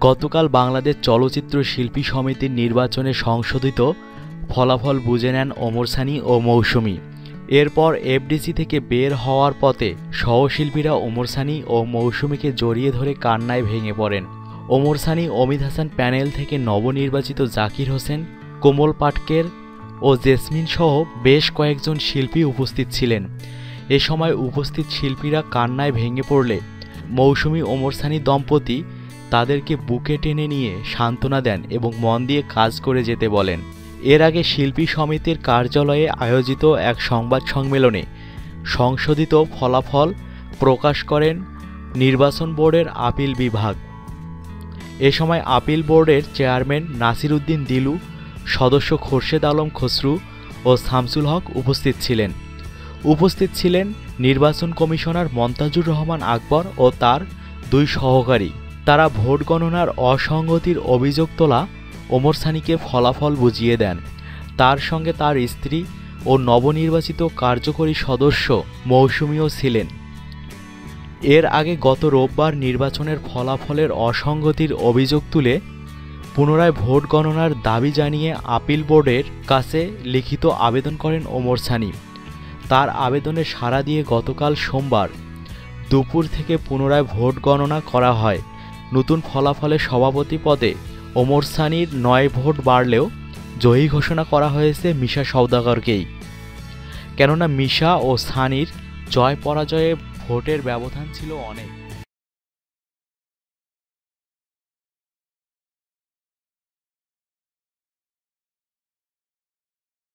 গতকাল বাংলাদেশ চলচ্চিত্র শিল্পী সমিতির নির্বাচনে সংশোধিত ফলাফল বুঝে নেন ওমর সানি ও মৌসুমী। এরপর এফডিসি থেকে বের হওয়ার পথে সহশিল্পীরা ওমর সানি ও মৌসুমীকে জড়িয়ে ধরে কান্নায় ভেঙে পড়েন। ওমর সানি, অমিত হাসান প্যানেল থেকে নবনির্বাচিত জাকির হোসেন, কোমল পাটকের ও জেসমিন সহ বেশ কয়েকজন শিল্পী উপস্থিত ছিলেন। এ সময় উপস্থিত শিল্পীরা কান্নায় ভেঙে পড়লে মৌসুমী, ওমর সানি দম্পতি তাদেরকে বুকে টেনে নিয়ে সান্ত্বনা দেন এবং মন দিয়ে কাজ করে যেতে বলেন। এর আগে শিল্পী সমিতির কার্যালয়ে আয়োজিত এক সংবাদ সম্মেলনে সংশোধিত ফলাফল প্রকাশ করেন নির্বাচন বোর্ডের আপিল বিভাগ। এ সময় আপিল বোর্ডের চেয়ারম্যান নাসির উদ্দিন দিলু, সদস্য খোরশেদ আলম খসরু ও শামসুল হক উপস্থিত ছিলেন। উপস্থিত ছিলেন নির্বাচন কমিশনার মন্তাজুর রহমান আকবর ও তার দুই সহকারী। তারা ভোট গণনার অসঙ্গতির অভিযোগ তোলা ওমর সানিকে ফলাফল বুঝিয়ে দেন। তার সঙ্গে তার স্ত্রী ও নবনির্বাচিত কার্যকরী সদস্য মৌসুমীও ছিলেন। এর আগে গত রোববার নির্বাচনের ফলাফলের অসঙ্গতির অভিযোগ তুলে পুনরায় ভোট গণনার দাবি জানিয়ে আপিল বোর্ডের কাছে লিখিত আবেদন করেন ওমর সানি। তার আবেদনে সাড়া দিয়ে গতকাল সোমবার দুপুর থেকে পুনরায় ভোট গণনা করা হয়। নতুন ফলাফলে সভাপতি পদে ওমর সানির নয় ভোট বাড়লেও জয়ী ঘোষণা করা হয়েছে মিশা সৌদাগরকেই কেননা মিশা ও সানির জয় পরাজয়ে ভোটের ব্যবধান ছিল অনেক।